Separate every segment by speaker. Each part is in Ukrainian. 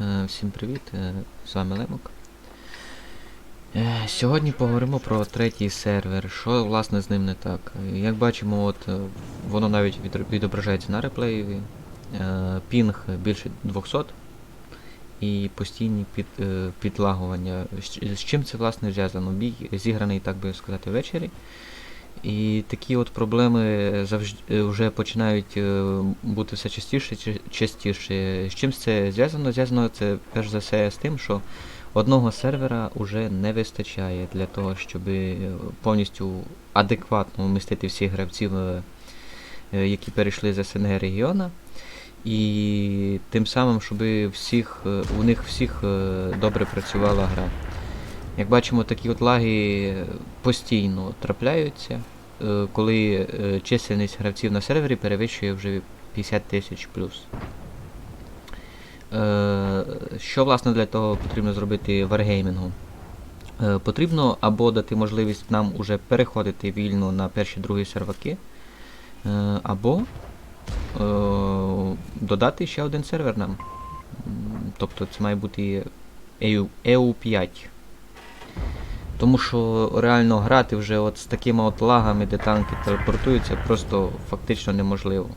Speaker 1: Е, Всім привіт, е, з вами Лемок. Е, Сьогодні поговоримо про третій сервер. Що власне з ним не так? Як бачимо, от воно навіть відображається на реплеї. Е, Пінг більше 200 і постійні під, підлагування. З чим це власне зв'язано? Бій зіграний, так би сказати, ввечері. І такі от проблеми завжди вже починають е, бути все частіше частіше. З чим це зв'язано? Зв'язано це перш за все з тим, що одного сервера вже не вистачає для того, щоб повністю адекватно вмістити всіх гравців, е, е, які перейшли з СНГ регіона. І тим самим, щоб всіх, е, у них всіх е, добре працювала гра. Як бачимо, такі от лаги постійно трапляються, е, коли е, чисельність гравців на сервері перевищує вже 50 тисяч плюс. Е, Що власне для того потрібно зробити варгеймінгу? Потрібно або дати можливість нам уже переходити вільно на перші другі серваки, або додати ще один сервер нам. Тобто це має бути EU, EU5. Тому що реально грати вже от з такими от лагами, де танки телепортуються, просто фактично неможливо.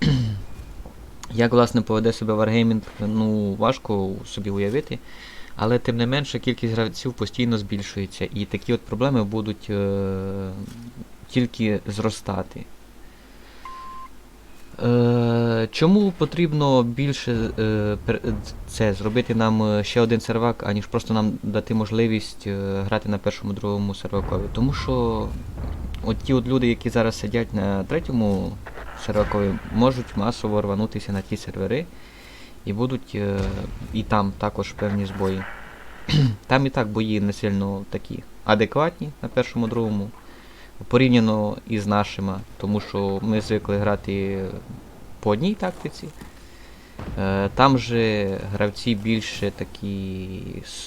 Speaker 1: Як власне поведе себе Wargaming, ну важко собі уявити. Але тим не менше кількість гравців постійно збільшується, і такі от проблеми будуть е- тільки зростати. Е, чому потрібно більше е, це зробити нам е, ще один сервак, аніж просто нам дати можливість е, грати на першому другому сервакові? Тому що от ті от люди, які зараз сидять на третьому сервакові, можуть масово рванутися на ті сервери і будуть і там також певні збої. там і так бої не сильно такі адекватні на першому другому порівняно із нашими, тому що ми звикли грати по одній тактиці. Е, Там же гравці більше такі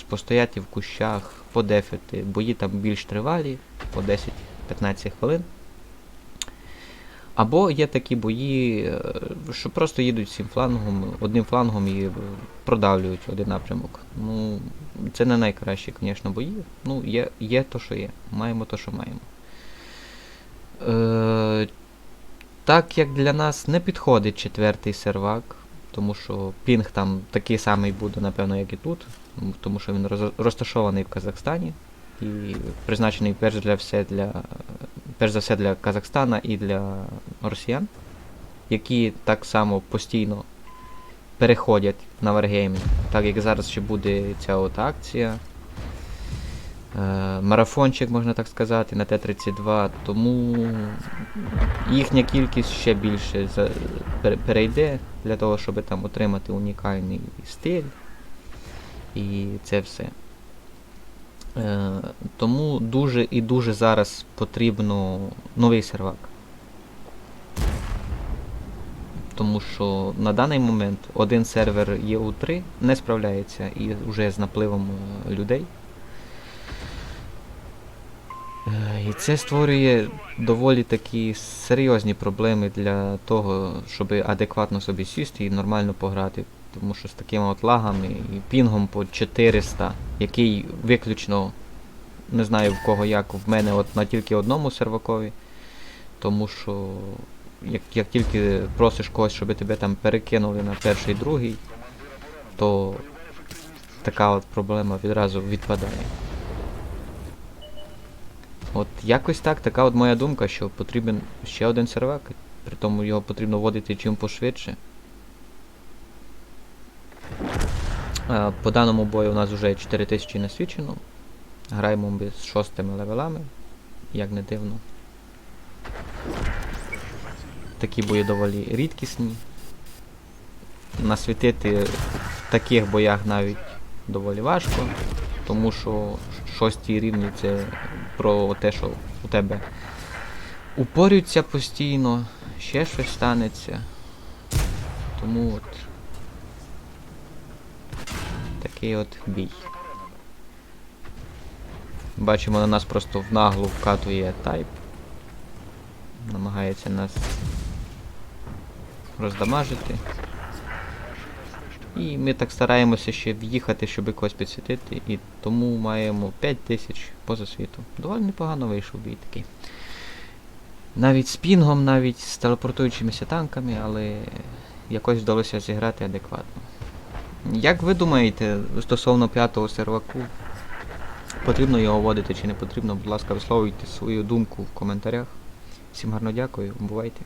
Speaker 1: постояти в кущах, подефити. Бої там більш тривалі, по 10-15 хвилин. Або є такі бої, е, що просто їдуть всім флангом, одним флангом і продавлюють один напрямок. Ну, це не найкращі, звісно, бої. Ну, є, є то, що є. Маємо то, що маємо. Е, так як для нас не підходить четвертий сервак, тому що пінг там такий самий буде, напевно, як і тут, тому що він роз- розташований в Казахстані і призначений перш для все для перш за все для Казахстана і для росіян, які так само постійно переходять на Wargaming, так як зараз ще буде ця от акція. Е, марафончик, можна так сказати, на Т-32, тому їхня кількість ще більше перейде для того, щоб там отримати унікальний стиль і це все. Е, тому дуже і дуже зараз потрібно новий сервак. Тому що на даний момент один сервер ЄУ3 не справляється і вже з напливом людей. Е, І це створює доволі такі серйозні проблеми для того, щоб адекватно собі сісти і нормально пограти. Тому що з такими от лагами і пінгом по 400, який виключно не знаю в кого як, в мене от на тільки одному сервакові. Тому що як, як тільки просиш когось, щоб тебе там перекинули на перший другий, то така от проблема відразу відпадає. От якось так, така от моя думка, що потрібен ще один сервак, при тому його потрібно вводити чим пошвидше. Е, По даному бою у нас вже 4000 насвічено. Граємо ми з шостими левелами, як не дивно. Такі бої доволі рідкісні. Насвітити в таких боях навіть доволі важко, тому що шості рівні це про те, що у тебе упорються постійно, ще щось станеться. Тому от такий от бій. Бачимо, на нас просто в наглу вкатує тайп. Намагається нас роздамажити. І ми так стараємося ще в'їхати, щоб якось підсвітити, і тому маємо 5 тисяч поза світу. Доволі непогано вийшов бій такий. Навіть з пінгом, навіть з телепортуючимися танками, але якось вдалося зіграти адекватно. Як ви думаєте стосовно п'ятого серваку? Потрібно його вводити чи не потрібно? Будь ласка, висловлюйте свою думку в коментарях. Всім гарно дякую, бувайте.